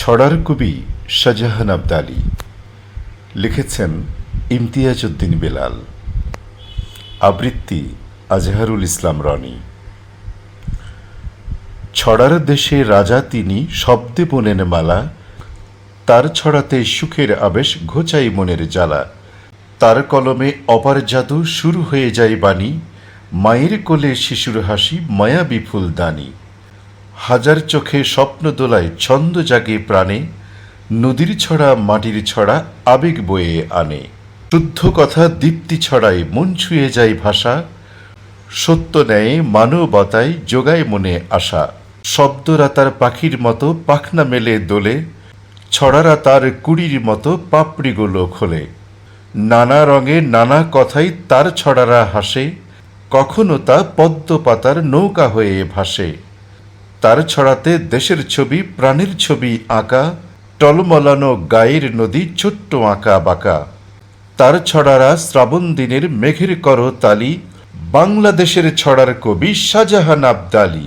ছড়ার কবি শাহজাহান আবদালি লিখেছেন ইমতিয়াজ উদ্দিন বেলাল। আবৃত্তি আজহারুল ইসলাম রনি। ছড়ার দেশে রাজা তিনি শব্দে বোনেন মালা, তার ছড়াতে সুখের আবেশ ঘোচাই মনের জ্বালা। তার কলমে অপার জাদু শুরু হয়ে যায় বাণী, মায়ের কোলে শিশুর হাসি মায়া বিপুল দানি হাজার চোখে স্বপ্ন দোলায় ছন্দ জাগে প্রাণে, নদীর ছড়া মাটির ছড়া আবেগ বয়ে আনে। শুদ্ধ কথা দীপ্তি ছড়ায় মন ছুঁয়ে যায় ভাষা, সত্য ন্যায় মানবতায় যোগায় মনে আশা। শব্দরা তার পাখির মতো পাখনা মেলে দোলে, ছড়ারা তার কুড়ির মতো পাপড়িগুলো খোলে। নানা রঙে নানা কথাই তার ছড়ারা হাসে, কখনো তা পদ্ম পাতার নৌকা হয়ে ভাসে। তার ছড়াতে দেশের ছবি, প্রাণীর ছবি আঁকা, টলমলানো গায়ের নদী ছোট্ট আঁকা বাঁকা। তার ছড়ারা শ্রাবণ দিনের মেঘের করতালি, বাংলাদেশের ছড়ার কবি শাহজাহান আবদালি।